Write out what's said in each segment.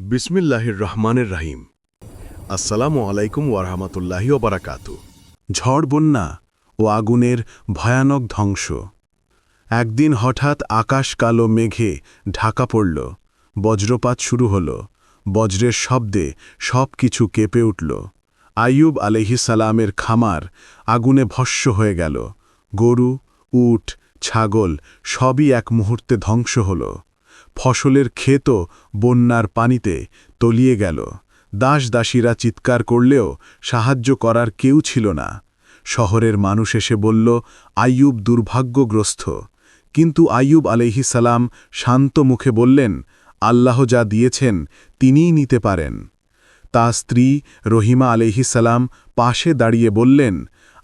বিসমিল্লাহির রহমানের রাহিম। আসসালামু আলাইকুম ওয়ারহামাতুল্লাহি ওবারাকাতু। ঝড় বন্যা ও আগুনের ভয়ানক ধ্বংস। একদিন হঠাৎ আকাশ কালো মেঘে ঢাকা পড়ল। বজ্রপাত শুরু হল। বজ্রের শব্দে সব কিছু কেঁপে উঠল। আইয়ুব আলহিসালামের খামার আগুনে ভস্য হয়ে গেল। গরু, উট, ছাগল সবই এক মুহূর্তে ধ্বংস হল। ফসলের ক্ষেতও বন্যার পানিতে তলিয়ে গেল। দাস দাসীরা চিৎকার করলেও সাহায্য করার কেউ ছিল না। শহরের মানুষ এসে বলল, আইয়ুব দুর্ভাগ্যগ্রস্ত। কিন্তু আইয়ুব আলহিসাল্লাম শান্ত মুখে বললেন, আল্লাহ যা দিয়েছেন তিনিই নিতে পারেন। তা স্ত্রী রহিমা আলহিসাল্লাম পাশে দাঁড়িয়ে বললেন,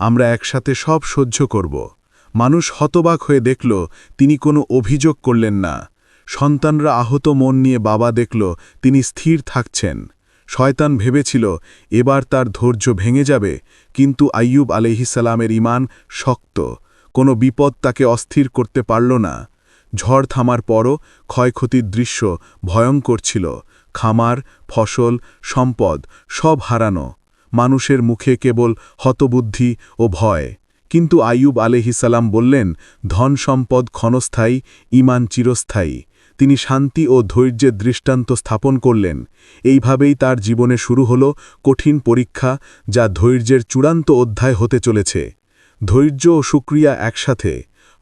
আমরা একসাথে সব সহ্য করব। মানুষ হতবাক হয়ে দেখল, তিনি কোনো অভিযোগ করলেন না। সন্তানরা আহত মন নিয়ে বাবা দেখল, তিনি স্থির থাকছেন। শয়তান ভেবেছিল, এবার তার ধৈর্য ভেঙে যাবে, কিন্তু আইয়ুব আলহিসাল্লামের ইমান শক্ত, কোনো বিপদ তাকে অস্থির করতে পারল না। ঝড় থামার পরও ক্ষয়ক্ষতির দৃশ্য ভয়ঙ্কর ছিল, খামার, ফসল, সম্পদ সব হারানো, মানুষের মুখে কেবল হতবুদ্ধি ও ভয়। কিন্তু আইয়ুব আলহিসাল্লাম বললেন, ধন সম্পদ ক্ষণস্থায়ী ইমান চিরস্থায়ী। তিনি শান্তি ও ধৈর্যের দৃষ্টান্ত স্থাপন করলেন। এইভাবেই তার জীবনে শুরু হল কঠিন পরীক্ষা যা ধৈর্যের চূড়ান্ত অধ্যায় হতে চলেছে। ধৈর্য ও সুক্রিয়া একসাথে।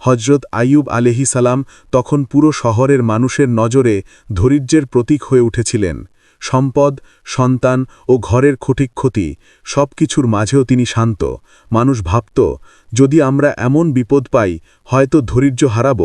হজরত আইয়ুব আলেহি সালাম তখন পুরো শহরের মানুষের নজরে ধৈর্যের প্রতীক হয়ে উঠেছিলেন। সম্পদ, সন্তান ও ঘরের ক্ষতিক ক্ষতি সব কিছুর মাঝেও তিনি শান্ত। মানুষ ভাবত, যদি আমরা এমন বিপদ পাই, হয়তো ধৈর্য হারাব।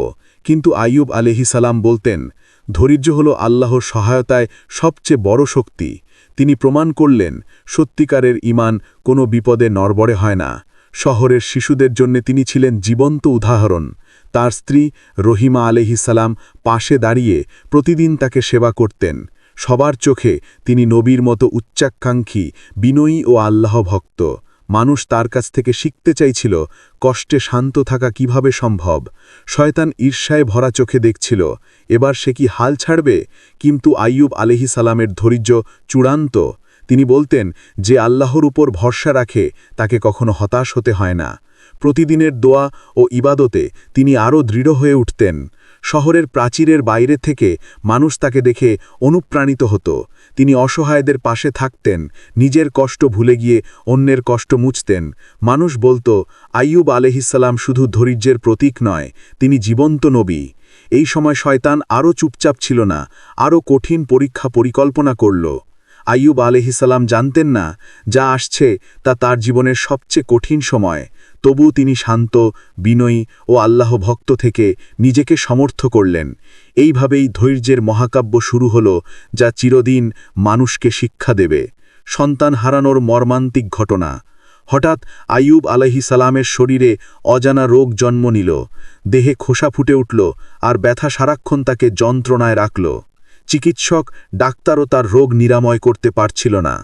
কিন্তু আইয়ুব সালাম বলতেন, ধৈর্য হল আল্লাহর সহায়তায় সবচেয়ে বড় শক্তি। তিনি প্রমাণ করলেন, সত্যিকারের ইমান কোনো বিপদে নরবরে হয় না। শহরের শিশুদের জন্য তিনি ছিলেন জীবন্ত উদাহরণ। তার স্ত্রী রহিমা আলহিসাল্লাম পাশে দাঁড়িয়ে প্রতিদিন তাকে সেবা করতেন। সবার চোখে তিনি নবীর মতো উচ্চাকাঙ্ক্ষী, বিনয়ী ও আল্লাহ ভক্ত মানুষ তার কাছ থেকে শিখতে চাইছিল, কষ্টে শান্ত থাকা কীভাবে সম্ভব। শয়তান ঈর্ষায় ভরা চোখে দেখছিল, এবার সে কি হাল ছাড়বে? কিন্তু আইয়ুব আলহি সালামের ধৈর্য চূড়ান্ত। তিনি বলতেন, যে আল্লাহর উপর ভরসা রাখে, তাকে কখনো হতাশ হতে হয় না। প্রতিদিনের দোয়া ও ইবাদতে তিনি আরও দৃঢ় হয়ে উঠতেন। শহরের প্রাচীরের বাইরে থেকে মানুষ তাকে দেখে অনুপ্রাণিত হতো। তিনি অসহায়দের পাশে থাকতেন, নিজের কষ্ট ভুলে গিয়ে অন্যের কষ্ট মুছতেন। মানুষ বলতো, আইয়ুব আলহিসাল্লাম শুধু ধৈর্যের প্রতীক নয়, তিনি জীবন্ত নবী। এই সময় শয়তান আরও চুপচাপ ছিল না, আরও কঠিন পরীক্ষা পরিকল্পনা করল। আইয়ুব আলহিসাল্লাম জানতেন না, যা আসছে তা তার জীবনের সবচেয়ে কঠিন সময়। তবু তিনি শান্ত, বিনয়ী ও আল্লাহ ভক্ত থেকে নিজেকে সমর্থ করলেন। এইভাবেই ধৈর্যের মহাকাব্য শুরু হল, যা চিরদিন মানুষকে শিক্ষা দেবে। সন্তান হারানোর মর্মান্তিক ঘটনা। হঠাৎ আইয়ুব আলহি সালামের শরীরে অজানা রোগ জন্ম নিল। দেহে খোসা ফুটে উঠল আর ব্যথা সারাক্ষণ তাকে যন্ত্রণায় রাখল। চিকিৎসক, ডাক্তারও তার রোগ নিরাময় করতে পারছিল না।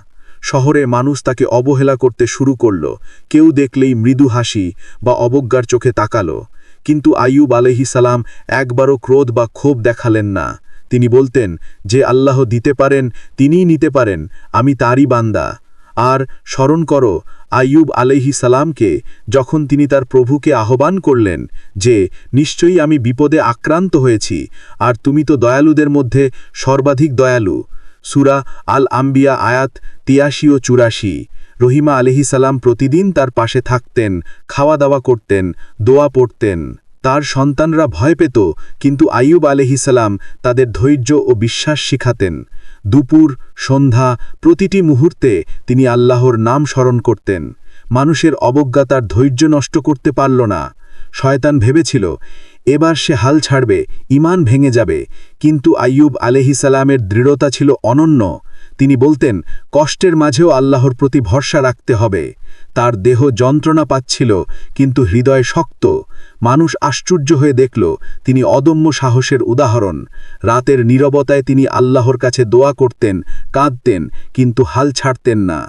শহরে মানুষ তাকে অবহেলা করতে শুরু করল। কেউ দেখলেই মৃদু হাসি বা অবজ্ঞার চোখে তাকালো। কিন্তু আইয়ুব সালাম একবারও ক্রোধ বা ক্ষোভ দেখালেন না। তিনি বলতেন, যে আল্লাহ দিতে পারেন, তিনিই নিতে পারেন, আমি তারই বান্দা। আর স্মরণ করো, আইয়ুব আলহি সালামকে যখন তিনি তার প্রভুকে আহ্বান করলেন যে, নিশ্চয়ই আমি বিপদে আক্রান্ত হয়েছি, আর তুমি তো দয়ালুদের মধ্যে সর্বাধিক দয়ালু। সুরা আল আম্বিয়া আয়াত তিয়াশি ও চুরাশি। রহিমা আলহি সালাম প্রতিদিন তার পাশে থাকতেন খাওয়া দাওয়া করতেন, দোয়া পড়তেন। তার সন্তানরা ভয় পেত, কিন্তু আইয়ুব আলহিসাল্লাম তাদের ধৈর্য ও বিশ্বাস শিখাতেন। দুপুর, সন্ধ্যা, প্রতিটি মুহূর্তে তিনি আল্লাহর নাম স্মরণ করতেন। মানুষের অবজ্ঞা তার ধৈর্য নষ্ট করতে পারল না। শয়তান ভেবেছিল এবার সে হাল ছাড়বে ইমান ভেঙে যাবে। কিন্তু আইয়ুব আলহিসালামের দৃঢ়তা ছিল অনন্য। তিনি বলতেন, কষ্টের মাঝেও আল্লাহর প্রতি ভরসা রাখতে হবে। তার দেহ যন্ত্রণা পাচ্ছিল, কিন্তু হৃদয় শক্ত। মানুষ আশ্চর্য হয়ে দেখল, তিনি অদম্য সাহসের উদাহরণ। রাতের নীরবতায় তিনি আল্লাহর কাছে দোয়া করতেন, কাঁদতেন, কিন্তু হাল ছাড়তেন না।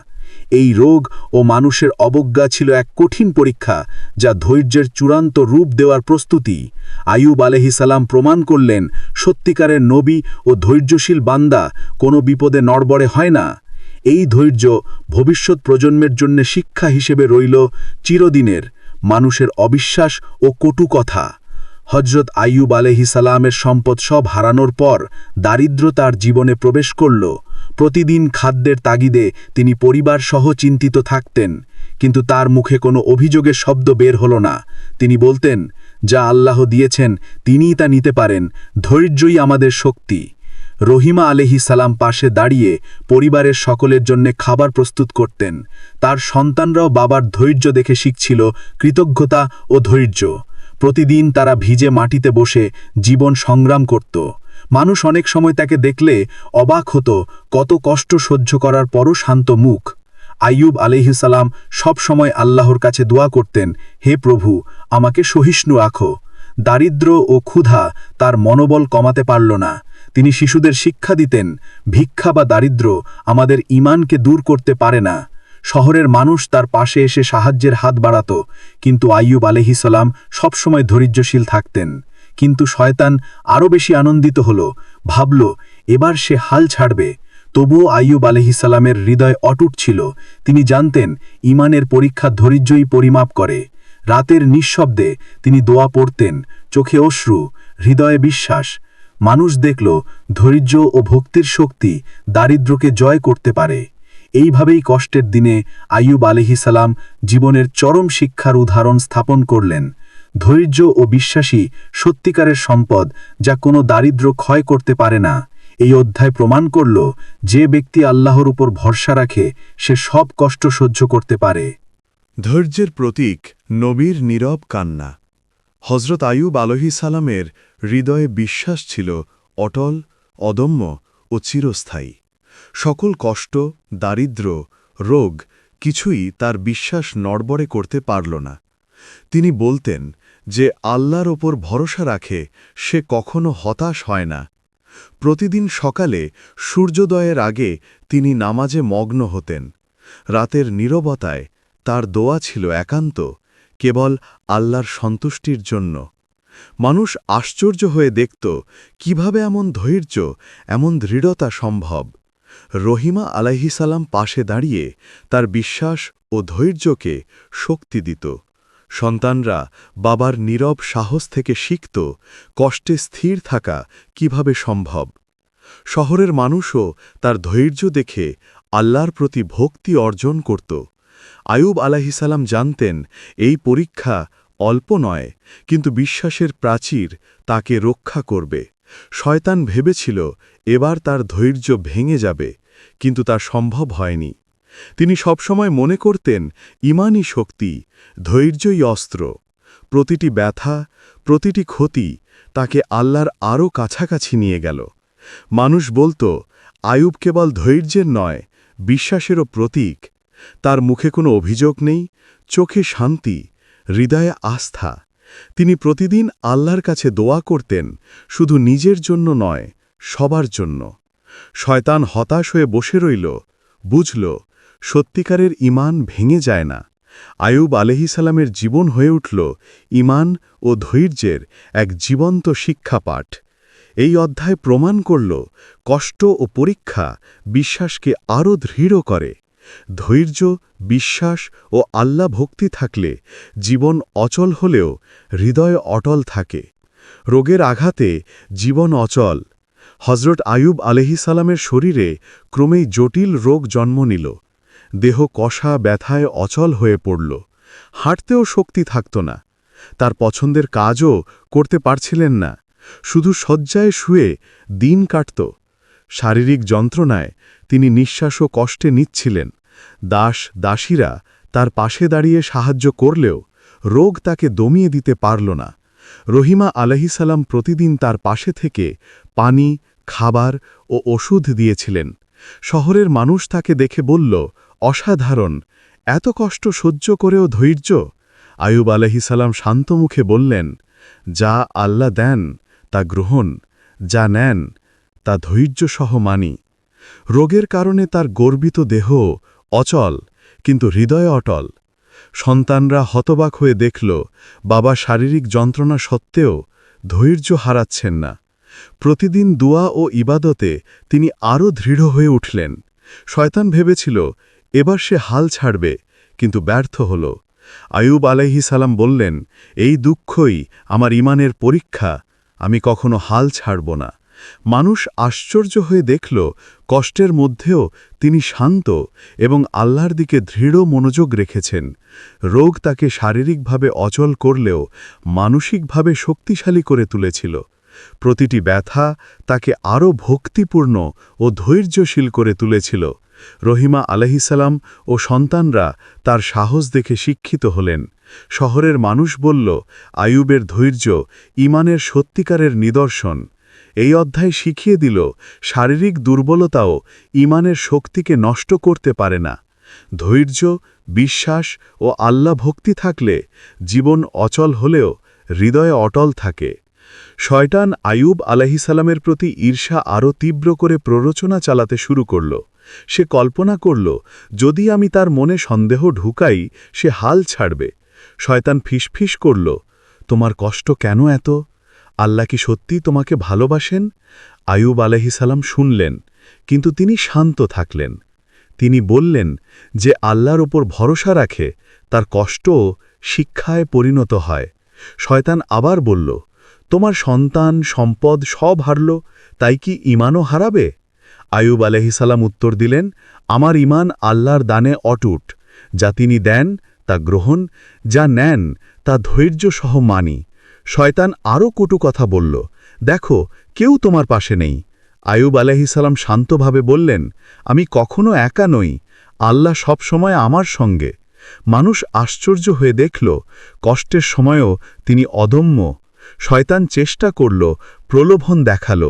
এই রোগ ও মানুষের অবজ্ঞা ছিল এক কঠিন পরীক্ষা, যা ধৈর্যের চূড়ান্ত রূপ দেওয়ার প্রস্তুতি। আয়ুব আলহিসাল্লাম প্রমাণ করলেন, সত্যিকারের নবী ও ধৈর্যশীল বান্দা কোনো বিপদে নড়বড়ে হয় না। এই ধৈর্য ভবিষ্যৎ প্রজন্মের জন্য শিক্ষা হিসেবে রইল চিরদিনের মানুষের অবিশ্বাস ও কটু কথা। হজরত আইয়ুব সালামের সম্পদ সব হারানোর পর দারিদ্র তার জীবনে প্রবেশ করল। প্রতিদিন খাদ্যের তাগিদে তিনি পরিবার সহ চিন্তিত থাকতেন, কিন্তু তার মুখে কোনো অভিযোগের শব্দ বের হল না। তিনি বলতেন, যা আল্লাহ দিয়েছেন, তিনিই তা নিতে পারেন, ধৈর্যই আমাদের শক্তি। রহিমা আলহি সালাম পাশে দাঁড়িয়ে পরিবারের সকলের জন্য খাবার প্রস্তুত করতেন। তার সন্তানরাও বাবার ধৈর্য দেখে শিখছিল কৃতজ্ঞতা ও ধৈর্য। প্রতিদিন তারা ভিজে মাটিতে বসে জীবন সংগ্রাম করত। মানুষ অনেক সময় তাকে দেখলে অবাক হতো, কত কষ্ট সহ্য করার পরও শান্ত মুখ। আইয়ুব আলহিসাল্লাম সব সময় আল্লাহর কাছে দোয়া করতেন, হে প্রভু, আমাকে সহিষ্ণু রাখো। দারিদ্র ও ক্ষুধা তার মনোবল কমাতে পারল না। তিনি শিশুদের শিক্ষা দিতেন, ভিক্ষা বা দারিদ্র আমাদের ইমানকে দূর করতে পারে না। শহরের মানুষ তার পাশে এসে সাহায্যের হাত বাড়াত। কিন্তু আইয়ুব আলহিসাল্লাম সবসময় ধৈর্যশীল থাকতেন। কিন্তু শয়তান আরও বেশি আনন্দিত হল। ভাবল, এবার সে হাল ছাড়বে। তবুও আইয়ুব আলহিসাল্লামের হৃদয় অটুট ছিল। তিনি জানতেন ইমানের পরীক্ষা ধৈর্যই পরিমাপ করে। রাতের নিঃশব্দে তিনি দোয়া পড়তেন, চোখে অশ্রু, হৃদয়ে বিশ্বাস। মানুষ দেখল, ধৈর্য ও ভক্তির শক্তি দারিদ্র্যকে জয় করতে পারে। এইভাবেই কষ্টের দিনে আইয়ুব আলহিসাল্লাম জীবনের চরম শিক্ষার উদাহরণ স্থাপন করলেন। ধৈর্য ও বিশ্বাসী সত্যিকারের সম্পদ যা কোনো দারিদ্র ক্ষয় করতে পারে না। এই অধ্যায় প্রমাণ করল যে ব্যক্তি আল্লাহর উপর ভরসা রাখে, সে সব কষ্ট সহ্য করতে পারে। ধৈর্যের প্রতীক নবীর নীরব কান্না। হজরত আয়ুব আলহি সালামের হৃদয়ে বিশ্বাস ছিল অটল, অদম্য ও চিরস্থায়ী। সকল কষ্ট দারিদ্র রোগ কিছুই তার বিশ্বাস নড়বড়ে করতে পারল না। তিনি বলতেন যে আল্লাহর ওপর ভরসা রাখে, সে কখনো হতাশ হয় না। প্রতিদিন সকালে, সূর্যোদয়ের আগে তিনি নামাজে মগ্ন হতেন। রাতের নীরবতায় তার দোয়া ছিল একান্ত, কেবল আল্লাহর সন্তুষ্টির জন্য। মানুষ আশ্চর্য হয়ে দেখত, কীভাবে এমন ধৈর্য, এমন দৃঢ়তা সম্ভব। রহিমা আলাইহিসাল্লাম পাশে দাঁড়িয়ে তার বিশ্বাস ও ধৈর্যকে শক্তি দিত। সন্তানরা বাবার নীরব সাহস থেকে শিখত কষ্টে স্থির থাকা কীভাবে সম্ভব? শহরের মানুষও তার ধৈর্য দেখে আল্লাহর প্রতি ভক্তি অর্জন করত। আয়ুব আলাহিসাল্লাম জানতেন, এই পরীক্ষা অল্প নয়, কিন্তু বিশ্বাসের প্রাচীর তাকে রক্ষা করবে। শয়তান ভেবেছিল, এবার তার ধৈর্য ভেঙে যাবে, কিন্তু তা সম্ভব হয়নি। তিনি সবসময় মনে করতেন, ইমানই শক্তি, ধৈর্যই অস্ত্র। প্রতিটি ব্যথা, প্রতিটি ক্ষতি তাকে আল্লাহর আরও কাছাকাছি নিয়ে গেল। মানুষ বলতো, আয়ুব কেবল ধৈর্যের নয়, বিশ্বাসেরও প্রতীক। তার মুখে কোনো অভিযোগ নেই, চোখে শান্তি, হৃদয়ে আস্থা। তিনি প্রতিদিন আল্লাহর কাছে দোয়া করতেন, শুধু নিজের জন্য নয়, সবার জন্য। শয়তান হতাশ হয়ে বসে রইল, বুঝল সত্যিকারের ইমান ভেঙে যায় না। আয়ুব আলহিসাল্লামের জীবন হয়ে উঠল ইমান ও ধৈর্যের এক জীবন্ত শিক্ষাপাঠ এই অধ্যায় প্রমাণ করল কষ্ট ও পরীক্ষা বিশ্বাসকে আরও দৃঢ় করে। ধৈর্য, বিশ্বাস ও আল্লাহ ভক্তি থাকলে জীবন অচল হলেও হৃদয় অটল থাকে। রোগের আঘাতে জীবন অচল। হজরত আয়ুব আলহিসালামের শরীরে ক্রমেই জটিল রোগ জন্ম নিল। দেহ কষা ব্যথায় অচল হয়ে পড়ল। হাঁটতেও শক্তি থাকত না। তার পছন্দের কাজও করতে পারছিলেন না। শুধু শয্যায় শুয়ে দিন কাটত। শারীরিক যন্ত্রণায় তিনি নিঃশ্বাস ও কষ্টে নিচ্ছিলেন। দাস, দাসীরা তার পাশে দাঁড়িয়ে সাহায্য করলেও রোগ তাকে দমিয়ে দিতে পারল না। রহিমা আলহিসাল্লাম প্রতিদিন তার পাশে থেকে পানি, খাবার ও ওষুধ দিয়েছিলেন। শহরের মানুষ তাকে দেখে বলল অসাধারণ, এত কষ্ট সহ্য করেও ধৈর্য? আয়ুব আলহিসাল্লাম শান্ত মুখে বললেন, যা আল্লাহ দেন, তা গ্রহণ, যা নেন, তা ধৈর্য সহ মানি। রোগের কারণে তার গর্বিত দেহ অচল, কিন্তু হৃদয় অটল। সন্তানরা হতবাক হয়ে দেখল, বাবা শারীরিক যন্ত্রণা সত্ত্বেও ধৈর্য হারাচ্ছেন না। প্রতিদিন দোয়া ও ইবাদতে তিনি আরও দৃঢ় হয়ে উঠলেন। শয়তান ভেবেছিল এবার সে হাল ছাড়বে, কিন্তু ব্যর্থ হল। আয়ুব আলাইহি সালাম বললেন, এই দুঃখই আমার ইমানের পরীক্ষা, আমি কখনো হাল ছাড়ব না। মানুষ আশ্চর্য হয়ে দেখল, কষ্টের মধ্যেও তিনি শান্ত এবং আল্লাহর দিকে দৃঢ় মনোযোগ রেখেছেন। রোগ তাকে শারীরিকভাবে অচল করলেও মানসিকভাবে শক্তিশালী করে তুলেছিল। প্রতিটি ব্যথা তাকে আরও ভক্তিপূর্ণ ও ধৈর্যশীল করে তুলেছিল। রহিমা আলহিসাল্লাম ও সন্তানরা তার সাহস দেখে শিক্ষিত হলেন। শহরের মানুষ বলল আয়ুবের ধৈর্য ইমানের সত্যিকারের নিদর্শন। এই অধ্যায় শিখিয়ে দিল, শারীরিক দুর্বলতাও ইমানের শক্তিকে নষ্ট করতে পারে না। ধৈর্য, বিশ্বাস ও আল্লাহ ভক্তি থাকলে জীবন অচল হলেও হৃদয়ে অটল থাকে। শয়টান আয়ুব আলাহিসাল্লামের প্রতি ঈর্ষা আরও তীব্র করে প্ররোচনা চালাতে শুরু করল। সে কল্পনা করল, যদি আমি তার মনে সন্দেহ ঢুকাই, সে হাল ছাড়বে। শয়তান ফিসফিস করল, তোমার কষ্ট কেন এত? আল্লাহ কি সত্যি তোমাকে ভালোবাসেন? আয়ুব আলহিসাল্লাম শুনলেন, কিন্তু তিনি শান্ত থাকলেন। তিনি বললেন যে, আল্লাহর ওপর ভরসা রাখে, তার কষ্টও শিক্ষায় পরিণত হয়। শয়তান আবার বলল, তোমার সন্তান, সম্পদ সব হারল, তাই কি ইমানও হারাবে? আয়ুব আলহিসাল্লাম উত্তর দিলেন, আমার ইমান আল্লাহর দানে অটুট। যা তিনি দেন, তা গ্রহণ, যা নেন, তা ধৈর্য সহ মানি। শয়তান আরও কটু কথা বলল, দেখো, কেউ তোমার পাশে নেই। আয়ুব আলহিসাল্লাম শান্তভাবে বললেন, আমি কখনো একা নই। আল্লাহ সব সময় আমার সঙ্গে। মানুষ আশ্চর্য হয়ে দেখল, কষ্টের সময়ও তিনি অদম্য। শয়তান চেষ্টা করল প্রলোভন দেখাল,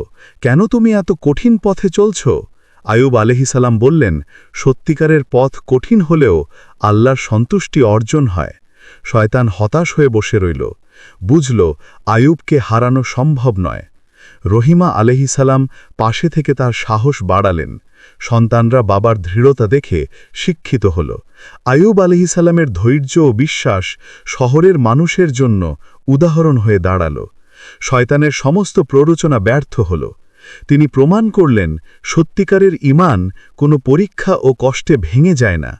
কেন তুমি এত কঠিন পথে চলছ? আয়ুব আলহিসাল্লাম বললেন, সত্যিকারের পথ কঠিন হলেও আল্লাহর সন্তুষ্টি অর্জন হয়। শয়তান হতাশ হয়ে বসে রইল। বুঝল, আয়ুবকে হারানো সম্ভব নয়। রহিমা আলহিসাল্লাম পাশে থেকে তার সাহস বাড়ালেন। সন্তানরা বাবার দৃঢ়তা দেখে শিক্ষিত হল। আয়ুব আলহিসাল্লামের ধৈর্য ও বিশ্বাস শহরের মানুষের জন্য উদাহরণ হয়ে দাঁড়াল। শয়তানের সমস্ত প্ররোচনা ব্যর্থ হল। তিনি প্রমাণ করলেন, সত্যিকারের ইমান কোনো পরীক্ষা ও কষ্টে ভেঙে যায় না।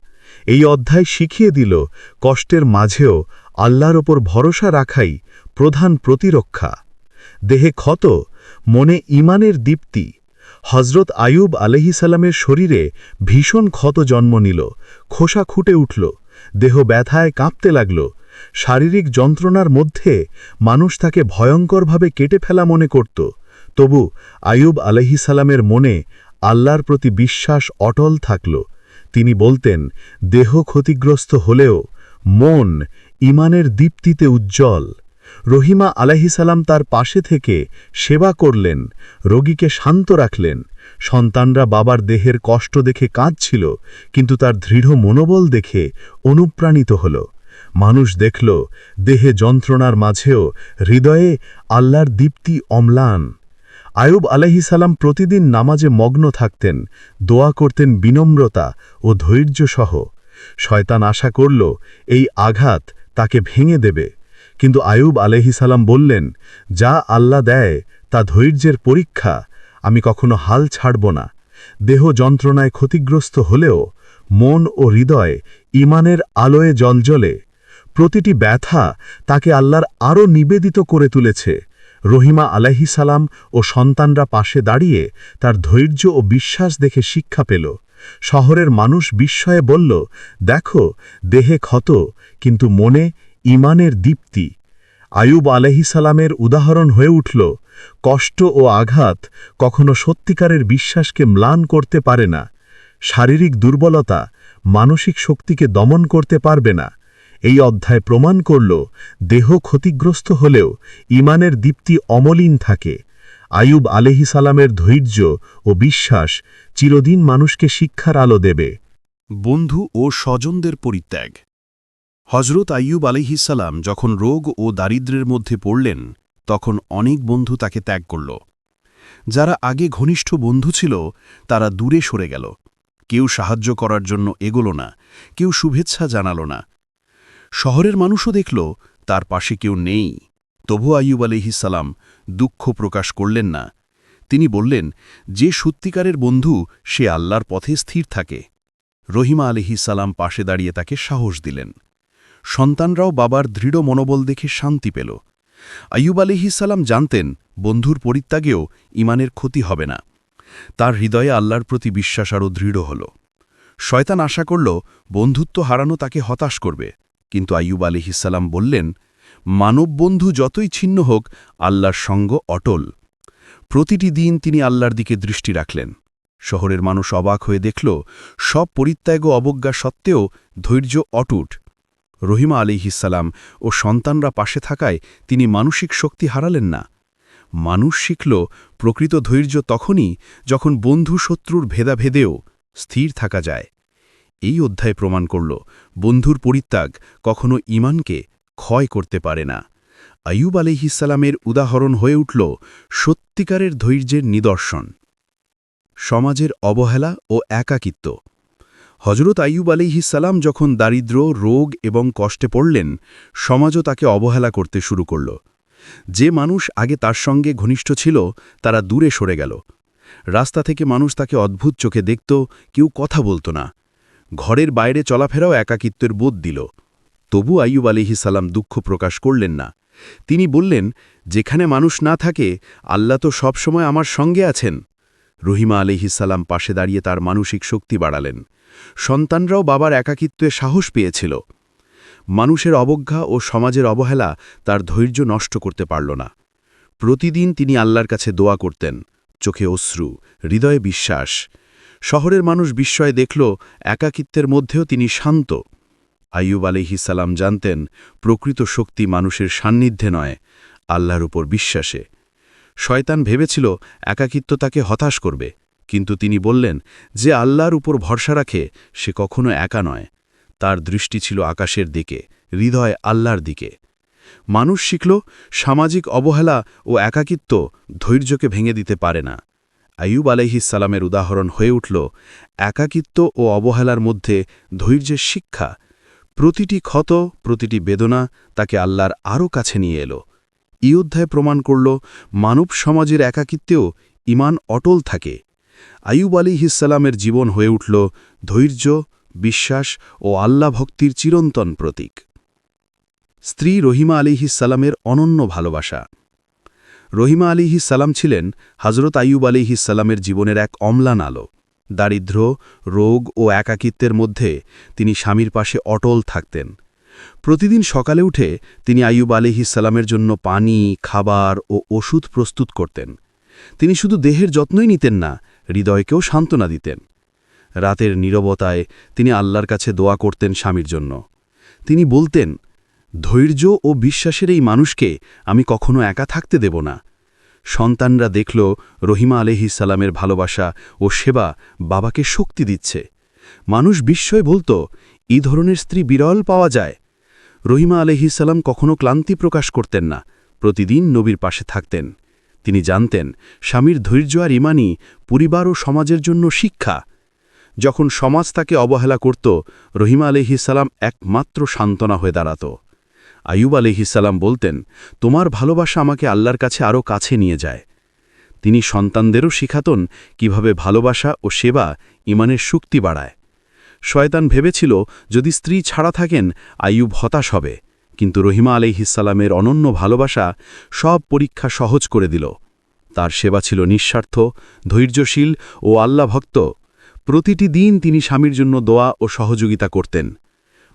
এই অধ্যায় শিখিয়ে দিল, কষ্টের মাঝেও আল্লাহর ওপর ভরসা রাখাই প্রধান প্রতিরক্ষা। দেহে ক্ষত, মনে ইমানের দীপ্তি। হজরত আয়ুব আলহিসাল্লামের শরীরে ভীষণ ক্ষত জন্ম নিল, খোসা খুঁটে উঠল, দেহ ব্যথায় কাঁপতে লাগল শারীরিক যন্ত্রণার মধ্যে মানুষ তাকে ভয়ঙ্করভাবে কেটে ফেলা মনে করত। তবু আয়ুব আলহিসাল্লামের মনে আল্লাহর প্রতি বিশ্বাস অটল থাকল। তিনি বলতেন, দেহ ক্ষতিগ্রস্ত হলেও মন ইমানের দীপ্তিতে উজ্জ্বল। রহিমা আলাহিসাল্লাম তার পাশে থেকে সেবা করলেন, রোগীকে শান্ত রাখলেন। সন্তানরা বাবার দেহের কষ্ট দেখে কাঁদছিল, কিন্তু তার দৃঢ় মনোবল দেখে অনুপ্রাণিত হল। মানুষ দেখল, দেহে যন্ত্রণার মাঝেও হৃদয়ে আল্লাহর দীপ্তি অম্লান। আয়ুব আলাহিসাল্লাম প্রতিদিন নামাজে মগ্ন থাকতেন, দোয়া করতেন বিনম্রতা ও ধৈর্যসহ। শয়তান আশা করল, এই আঘাত তাকে ভেঙে দেবে। কিন্তু আয়ুব আলহিসাল্লাম বললেন, যা আল্লাহ দেয়, তা ধৈর্যের পরীক্ষা। আমি কখনো হাল ছাড়ব না। দেহ যন্ত্রণায় ক্ষতিগ্রস্ত হলেও মন ও হৃদয় ইমানের আলোয় জলজলে। প্রতিটি ব্যথা তাকে আল্লাহর আরও নিবেদিত করে তুলেছে। রহিমা আলাহিসাল্লাম ও সন্তানরা পাশে দাঁড়িয়ে তার ধৈর্য ও বিশ্বাস দেখে শিক্ষা পেল। শহরের মানুষ বিস্ময়ে বলল, দেখো, দেহে ক্ষত, কিন্তু মনে ইমানের দীপ্তি। আয়ুব আলহিসালামের উদাহরণ হয়ে উঠল, কষ্ট ও আঘাত কখনো সত্যিকারের বিশ্বাসকে ম্লান করতে পারে না। শারীরিক দুর্বলতা মানসিক শক্তিকে দমন করতে পারবে না। এই অধ্যায় প্রমাণ করল দেহ ক্ষতিগ্রস্ত হলেও ইমানের দীপ্তি অমলিন থাকে। আয়ুব আলহিসালামের ধৈর্য ও বিশ্বাস চিরদিন মানুষকে শিক্ষার আলো দেবে। বন্ধু ও স্বজনদের পরিত্যাগ। হজরত আইয়ুব আলিহিসাল্লাম যখন রোগ ও দারিদ্র্যের মধ্যে পড়লেন, তখন অনেক বন্ধু তাকে ত্যাগ করল। যারা আগে ঘনিষ্ঠ বন্ধু ছিল, তারা দূরে সরে গেল। কেউ সাহায্য করার জন্য এগোল না, কেউ শুভেচ্ছা জানাল না শহরের মানুষও দেখল, তার পাশে কেউ নেই। তবু আইয়ুব আলিহিসাল্লাম দুঃখ প্রকাশ করলেন না। তিনি বললেন, যে সত্যিকারের বন্ধু, সে আল্লাহর পথে স্থির থাকে। রহিমা আলিহিসাল্লাম পাশে দাঁড়িয়ে তাকে সাহস দিলেন। সন্তানরাও বাবার দৃঢ় মনোবল দেখে শান্তি পেল। আইয়ুব আলিহিসাল্লাম জানতেন, বন্ধুর পরিত্যাগেও ইমানের ক্ষতি হবে না। তার হৃদয়ে আল্লাহর প্রতি বিশ্বাস আরও দৃঢ় হল। শয়তান আশা করল, বন্ধুত্ব হারানো তাকে হতাশ করবে। কিন্তু আইয়ুব আলিহিসাল্লাম বললেন, মানব বন্ধু যতই ছিন্ন হোক, আল্লাহর সঙ্গ অটল। প্রতিটি দিন তিনি আল্লাহর দিকে দৃষ্টি রাখলেন। শহরের মানুষ অবাক হয়ে দেখল, সব পরিত্যাগ অবজ্ঞা সত্ত্বেও ধৈর্য অটুট। রহিমা আলিহিসাল্লাম ও সন্তানরা পাশে থাকায় তিনি মানসিক শক্তি হারালেন না। মানুষ শিখল, প্রকৃত ধৈর্য তখনই যখন বন্ধু শত্রুর ভেদাভেদেও স্থির থাকা যায়। এই অধ্যায় প্রমাণ করল, বন্ধুর পরিত্যাগ কখনো ইমানকে ক্ষয় করতে পারে না। আয়ুব আলিহিসাল্লামের উদাহরণ হয়ে উঠল সত্যিকারের ধৈর্যের নিদর্শন, সমাজের অবহেলা ও একাকিত্ব। হজরত আইয়ুব আলিহিসাল্লাম যখন দারিদ্র, রোগ এবং কষ্টে পড়লেন, সমাজও তাকে অবহেলা করতে শুরু করল। যে মানুষ আগে তার সঙ্গে ঘনিষ্ঠ ছিল, তারা দূরে সরে গেল। রাস্তা থেকে মানুষ তাকে অদ্ভুত চোখে দেখত, কেউ কথা বলতো না। ঘরের বাইরে চলাফেরাও একাকিত্বের বোধ দিল। তবু আইয়ুব আলিহিসাল্লাম দুঃখ প্রকাশ করলেন না। তিনি বললেন, যেখানে মানুষ না থাকে, আল্লাহ তো সবসময় আমার সঙ্গে আছেন। রহিমা আলিহিসাল্লাম পাশে দাঁড়িয়ে তার মানসিক শক্তি বাড়ালেন। সন্তানরাও বাবার একাকিত্বে সাহস পেয়েছিল। মানুষের অবজ্ঞা ও সমাজের অবহেলা তার ধৈর্য নষ্ট করতে পারল না। প্রতিদিন তিনি আল্লাহর কাছে দোয়া করতেন। চোখে অশ্রু, হৃদয়ে বিশ্বাস। শহরের মানুষ বিস্ময়ে দেখল, একাকিত্বের মধ্যেও তিনি শান্ত। আইয়ুব আলিহিসাল্লাম জানতেন, প্রকৃত শক্তি মানুষের সান্নিধ্যে নয়, আল্লাহর উপর বিশ্বাসে। শয়তান ভেবেছিল, একাকিত্ব তাকে হতাশ করবে। কিন্তু তিনি বললেন, যে আল্লাহর উপর ভরসা রাখে, সে কখনো একা নয়। তার দৃষ্টি ছিল আকাশের দিকে, হৃদয় আল্লাহর দিকে। মানুষ শিখল, সামাজিক অবহেলা ও একাকিত্ব ধৈর্যকে ভেঙে দিতে পারে না। আইয়ুব আলাইহিসালামের উদাহরণ হয়ে উঠল, একাকিত্ব ও অবহেলার মধ্যে ধৈর্যের শিক্ষা। প্রতিটি ক্ষত, প্রতিটি বেদনা তাকে আল্লাহর আরও কাছে নিয়ে এলো। ই অধ্যায় প্রমাণ করল, মানব সমাজের একাকিত্বেও ইমান অটল থাকে। আইয়ুব আলী হিসালামের জীবন হয়ে উঠল ধৈর্য, বিশ্বাস ও আল্লাহ ভক্তির চিরন্তন প্রতীক। স্ত্রী রহিমা আলিহিসালামের অনন্য ভালোবাসা। রহিমা আলিহিসাল্লাম ছিলেন হজরত আইয়ুব আলিহিসাল্লামের জীবনের এক অম্লান আলো। দারিদ্র, রোগ ও একাকিত্বের মধ্যে তিনি স্বামীর পাশে অটল থাকতেন। প্রতিদিন সকালে উঠে তিনি আইয়ুব আলিহিসাল্লামের জন্য পানি, খাবার ও ওষুধ প্রস্তুত করতেন। তিনি শুধু দেহের যত্নই নিতেন না, হৃদয়কেও সান্ত্বনা দিতেন। রাতের নীরবতায় তিনি আল্লাহর কাছে দোয়া করতেন স্বামীর জন্য। তিনি বলতেন ধৈর্য ও বিশ্বাসের এই মানুষকে আমি কখনো একা থাকতে দেব না। সন্তানরা দেখল রহিমা আলহিসাল্লামের ভালোবাসা ও সেবা বাবাকে শক্তি দিচ্ছে। মানুষ বিস্ময় বলতো, এই ধরনের স্ত্রী বিরল পাওয়া যায়। রহিমা আলহিসাল্লাম কখনো ক্লান্তি প্রকাশ করতেন না। প্রতিদিন নবীর পাশে থাকতেন। তিনি জানতেন, স্বামীর ধৈর্য আর ইমানই পরিবার ও সমাজের জন্য শিক্ষা। যখন সমাজ তাকে অবহেলা করত, রহিমা আলহিসাল্লাম একমাত্র সান্ত্বনা হয়ে দাঁড়াত। আয়ুব আলহিসাল্লাম বলতেন, তোমার ভালোবাসা আমাকে আল্লাহর কাছে আরও কাছে নিয়ে যায়। তিনি সন্তানদেরও শিখাতন কীভাবে ভালোবাসা ও সেবা ইমানের শক্তি বাড়ায়। শয়তান ভেবেছিল, যদি স্ত্রী ছাড়া থাকেন আয়ুব হতাশ হবে। কিন্তু রহিমা আলহিসাল্লামের অনন্য ভালোবাসা সব পরীক্ষা সহজ করে দিল। তার সেবা ছিল নিঃস্বার্থ, ধৈর্যশীল ও আল্লাভক্ত প্রতিটি দিন তিনি স্বামীর জন্য দোয়া ও সহযোগিতা করতেন।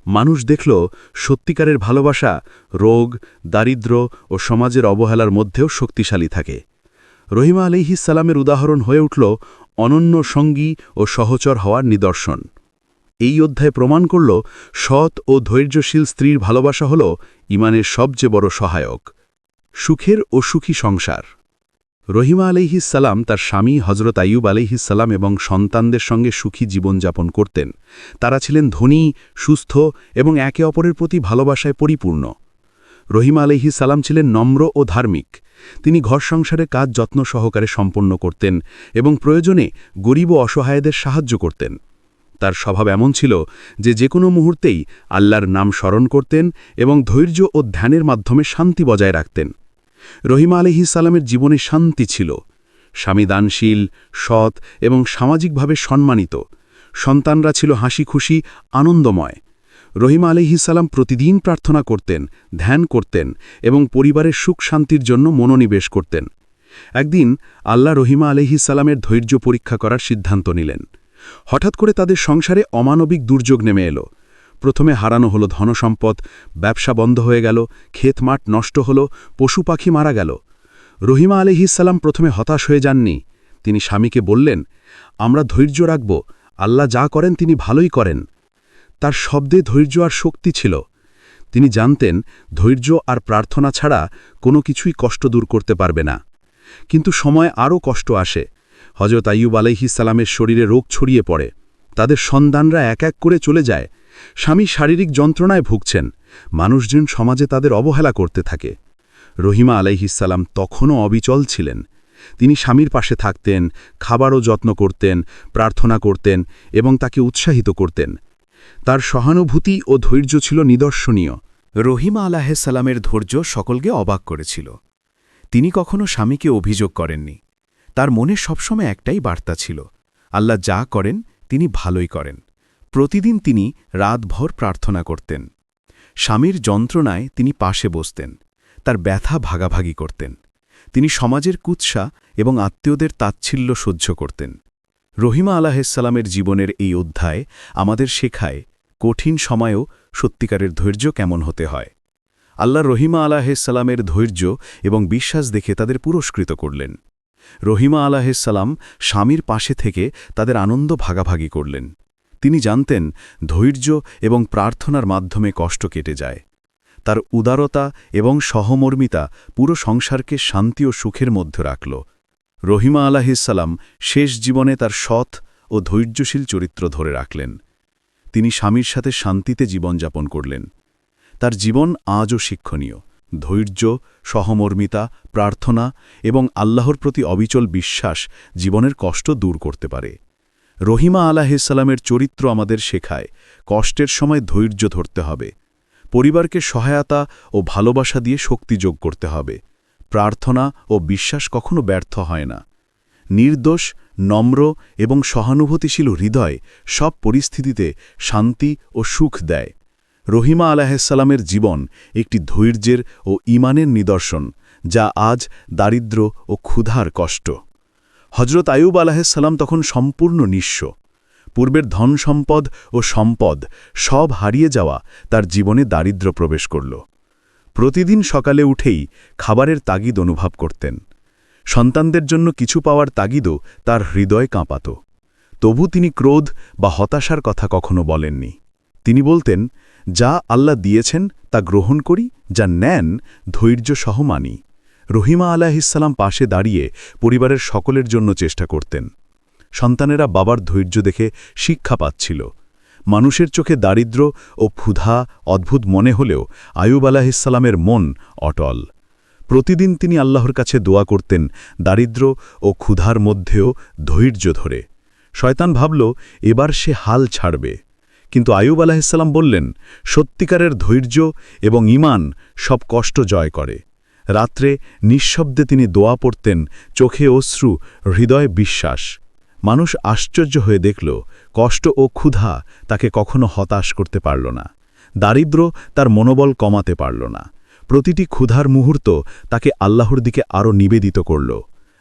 মানুষ দেখল সত্যিকারের ভালোবাসা রোগ, দারিদ্র ও সমাজের অবহেলার মধ্যেও শক্তিশালী থাকে। রহিমা আলিহিসাল্লামের উদাহরণ হয়ে উঠল অনন্য সঙ্গী ও সহচর হওয়ার নিদর্শন। এই অধ্যায় প্রমাণ করল সৎ ও ধৈর্যশীল স্ত্রীর ভালোবাসা হল ইমানের সবচেয়ে বড় সহায়ক। সুখের ও সুখী সংসার। রহিমা আলিহিসাল্লাম তার স্বামী হজরত আইয়ুব আলিহিসাল্লাম এবং সন্তানদের সঙ্গে সুখী জীবনযাপন করতেন। তারা ছিলেন ধনী, সুস্থ এবং একে অপরের প্রতি ভালোবাসায় পরিপূর্ণ। রহিমা আলিহিসাল্লাম ছিলেন নম্র ও ধার্মিক। তিনি ঘর সংসারে কাজ যত্ন সহকারে সম্পন্ন করতেন এবং প্রয়োজনে গরিব ও অসহায়দের সাহায্য করতেন। তার স্বভাব এমন ছিল যে যে কোনো মুহূর্তেই আল্লাহর নাম স্মরণ করতেন এবং ধৈর্য ও ধ্যানের মাধ্যমে শান্তি বজায় রাখতেন। রহিমা আলহিসাল্লামের জীবনে শান্তি ছিল। স্বামী দানশীল, সৎ এবং সামাজিকভাবে সম্মানিত। সন্তানরা ছিল হাসি খুশি আনন্দময়। রহিমা আলহিসাল্লাম প্রতিদিন প্রার্থনা করতেন, ধ্যান করতেন এবং পরিবারের সুখ শান্তির জন্য মনোনিবেশ করতেন। একদিন আল্লাহ রহিমা আলহিসাল্লামের ধৈর্য পরীক্ষা করার সিদ্ধান্ত নিলেন। হঠাৎ করে তাদের সংসারে অমানবিক দুর্যোগ নেমে এলো। প্রথমে হারানো হলো ধনসম্পদ, ব্যবসা বন্ধ হয়ে গেল ক্ষেতমাঠ নষ্ট হলো, পশু পাখি মারা গেল। রহিমা আলহিসাল্লাম প্রথমে হতাশ হয়ে যাননি। তিনি স্বামীকে বললেন, আমরা ধৈর্য রাখব, আল্লাহ যা করেন তিনি ভালোই করেন। তার শব্দে ধৈর্য আর শক্তি ছিল। তিনি জানতেন, ধৈর্য আর প্রার্থনা ছাড়া কোনো কিছুই কষ্ট দূর করতে পারবে না। কিন্তু সময় আরও কষ্ট আসে। হজরত আইয়ুব আলাইহিসালামের শরীরে রোগ ছড়িয়ে পড়ে। তাদের সন্তানরা এক এক করে চলে যায়। স্বামী শারীরিক যন্ত্রণায় ভুগছেন। মানুষজন সমাজে তাদের অবহেলা করতে থাকে। রহিমা আলাইহিসাল্লাম তখনও অবিচল ছিলেন। তিনি স্বামীর পাশে থাকতেন, খাবারও যত্ন করতেন, প্রার্থনা করতেন এবং তাকে উৎসাহিত করতেন। তার সহানুভূতি ও ধৈর্য ছিল নিদর্শনীয়। রহিমা আলাহিসাল্লামের ধৈর্য সকলকে অবাক করেছিল। তিনি কখনো স্বামীকে অভিযোগ করেননি। তার মনে সবসময় একটাই বার্তা ছিল, আল্লাহ যা করেন, তিনি ভালোই করেন। প্রতিদিন তিনি রাতভর প্রার্থনা করতেন। স্বামীর যন্ত্রণায় তিনি পাশে বসতেন, তার ব্যথা ভাগাভাগি করতেন। তিনি সমাজের কুৎসা এবং আত্মীয়দের তাচ্ছিল্য সহ্য করতেন। রহিমা আলাহিসাল্লামের জীবনের এই অধ্যায় আমাদের শেখায় কঠিন সময়েও সত্যিকারের ধৈর্য কেমন হতে হয়। আল্লাহ রহিমা আলাহিসাল্লামের ধৈর্য এবং বিশ্বাস দেখে তাদের পুরস্কৃত করলেন। রহিমা আলাহিসাল্লাম স্বামীর পাশে থেকে তাদের আনন্দ ভাগাভাগি করলেন। তিনি জানতেন ধৈর্য এবং প্রার্থনার মাধ্যমে কষ্ট কেটে যায়। তার উদারতা এবং সহমর্মিতা পুরো সংসারকে শান্তি ও সুখের মধ্যে রাখল। রহিমা আলাহিসাল্লাম শেষ জীবনে তার সৎ ও ধৈর্যশীল চরিত্র ধরে রাখলেন। তিনি স্বামীর সাথে শান্তিতে জীবনযাপন করলেন। তার জীবন আজও শিক্ষণীয়। ধৈর্য, সহমর্মিতা, প্রার্থনা এবং আল্লাহর প্রতি অবিচল বিশ্বাস জীবনের কষ্ট দূর করতে পারে। রহিমা আলাহিসাল্লামের চরিত্র আমাদের শেখায়, কষ্টের সময় ধৈর্য ধরতে হবে, পরিবারকে সহায়তা ও ভালোবাসা দিয়ে শক্তি যোগ করতে হবে, প্রার্থনা ও বিশ্বাস কখনো ব্যর্থ হয় না, নির্দোষ, নম্র এবং সহানুভূতিশীল হৃদয় সব পরিস্থিতিতে শান্তি ও সুখ দেয়, রহিমা আলাহিসাল্লামের জীবন একটি ধৈর্যের ও ইমানের নিদর্শন, যা আজ দারিদ্র ও ক্ষুধার কষ্ট। হজরত আয়ুব আলাহিসাল্লাম তখন সম্পূর্ণ নিঃস্ব। পূর্বের ধন সম্পদ ও সম্পদ সব হারিয়ে যাওয়া তার জীবনে দারিদ্র প্রবেশ করল। প্রতিদিন সকালে উঠেই খাবারের তাগিদ অনুভব করতেন। সন্তানদের জন্য কিছু পাওয়ার তাগিদও তার হৃদয় কাঁপাত। তবু তিনি ক্রোধ বা হতাশার কথা কখনো বলেননি। তিনি বলতেন, যা আল্লাহ দিয়েছেন তা গ্রহণ করি, যা নেন ধৈর্য সহ মানি। রহিমা আলাহিসাল্লাম পাশে দাঁড়িয়ে পরিবারের সকলের জন্য চেষ্টা করতেন। সন্তানেরা বাবার ধৈর্য দেখে শিক্ষা পাচ্ছিল। মানুষের চোখে দারিদ্র ও ক্ষুধা অদ্ভুত মনে হলেও আয়ুব আলাহিসাল্লামের মন অটল। প্রতিদিন তিনি আল্লাহর কাছে দোয়া করতেন দারিদ্র ও ক্ষুধার মধ্যেও ধৈর্য ধরে। শয়তান ভাবল, এবার সে হাল ছাড়বে। কিন্তু আয়ুব আলাহিসাল্লাম বললেন, সত্যিকারের ধৈর্য এবং ইমান সব কষ্ট জয় করে। রাত্রে নিঃশব্দে তিনি দোয়া পড়তেন, চোখে অশ্রু, হৃদয়ে বিশ্বাস। মানুষ আশ্চর্য হয়ে দেখল, কষ্ট ও ক্ষুধা তাকে কখনো হতাশ করতে পারল না। দারিদ্র তার মনোবল কমাতে পারল না। প্রতিটি ক্ষুধার মুহূর্ত তাকে আল্লাহর দিকে আরও নিবেদিত করল।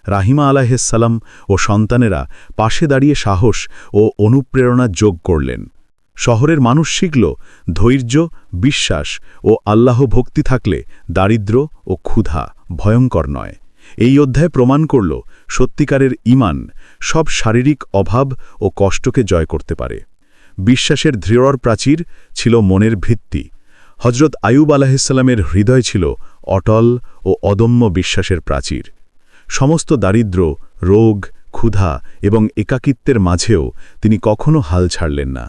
রাহিমা আলাহিসাল্লাম ও সন্তানেরা পাশে দাঁড়িয়ে সাহস ও অনুপ্রেরণা যোগ করলেন। শহরের মানুষ শিখল ধৈর্য, বিশ্বাস ও আল্লাহ ভক্তি থাকলে দারিদ্র ও ক্ষুধা ভয়ঙ্কর নয়। এই অধ্যায় প্রমাণ করল সত্যিকারের ইমান সব শারীরিক অভাব ও কষ্টকে জয় করতে পারে। বিশ্বাসের দৃঢ়র প্রাচীর ছিল মনের ভিত্তি। হজরত আয়ুব আলাহিসাল্লামের হৃদয় ছিল অটল ও অদম্য বিশ্বাসের প্রাচীর। সমস্ত দারিদ্র, রোগ, ক্ষুধা এবং একাকিত্বের মাঝেও তিনি কখনো হাল ছাড়লেন না।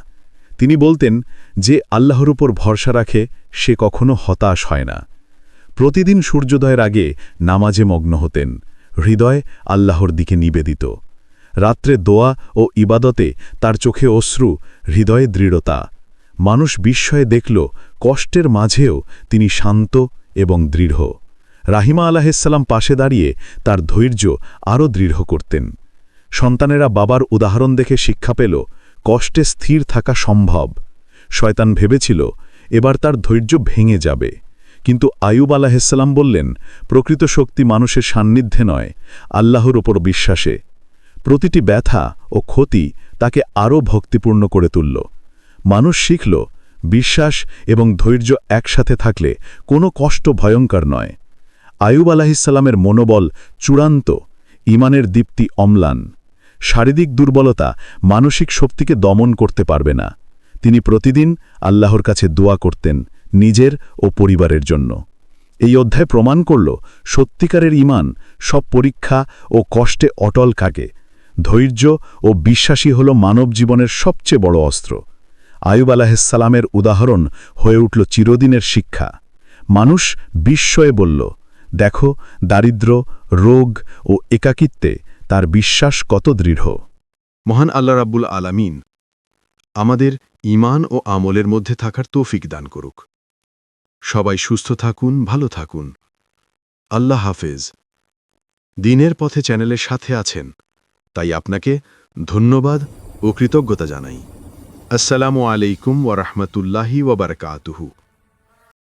তিনি বলতেন যে আল্লাহর উপর ভরসা রাখে সে কখনো হতাশ হয় না। প্রতিদিন সূর্যোদয়ের আগে নামাজে মগ্ন হতেন। হৃদয় আল্লাহর দিকে নিবেদিত। রাত্রে দোয়া ও ইবাদতে তার চোখে অশ্রু, হৃদয়ে দৃঢ়তা। মানুষ বিস্ময়ে দেখল, কষ্টের মাঝেও তিনি শান্ত এবং দৃঢ়। রাহিমা আলাহিসাল্লাম পাশে দাঁড়িয়ে তার ধৈর্য আরও দৃঢ় করতেন। সন্তানেরা বাবার উদাহরণ দেখে শিক্ষা পেল কষ্টে স্থির থাকা সম্ভব। শয়তান ভেবেছিল, এবার তার ধৈর্য ভেঙে যাবে। কিন্তু আয়ুব আলাহিসাল্লাম বললেন, প্রকৃত শক্তি মানুষের সান্নিধ্যে নয়, আল্লাহর ওপর বিশ্বাসে। প্রতিটি ব্যথা ও ক্ষতি তাকে আরও ভক্তিপূর্ণ করে তুলল। মানুষ শিখল, বিশ্বাস এবং ধৈর্য একসাথে থাকলে কোনো কষ্ট ভয়ঙ্কর নয়। আয়ুব আলাহিসাল্লামের মনোবল চূড়ান্ত ইমানের দীপ্তি অম্লান। শারীরিক দুর্বলতা মানসিক শক্তিকে দমন করতে পারবে না। তিনি প্রতিদিন আল্লাহর কাছে দোয়া করতেন নিজের ও পরিবারের জন্য। এই অধ্যায় প্রমাণ করল সত্যিকারের ইমান সব পরীক্ষা ও কষ্টে অটল কাকে। ধৈর্য ও বিশ্বাসী হল মানব জীবনের সবচেয়ে বড় অস্ত্র। আয়ুব আলাহিসাল্লামের উদাহরণ হয়ে উঠল চিরদিনের শিক্ষা। মানুষ বিস্ময়ে বলল, দেখো, দারিদ্র, রোগ ও একাকিত্বে তার বিশ্বাস কত দৃঢ়। মহান আল্লাহ রাব্বুল আলামিন আমাদের ঈমান ও আমলের মধ্যে থাকার তৌফিক দান করুক। সবাই সুস্থ থাকুন, ভালো থাকুন। আল্লাহ হাফেজ। দিনের পথে চ্যানেলের সাথে আছেন, তাই আপনাকে ধন্যবাদ ও কৃতজ্ঞতা জানাই। আসসালামু আলাইকুম ওয়া রাহমাতুল্লাহি ওয়া বারাকাতুহু।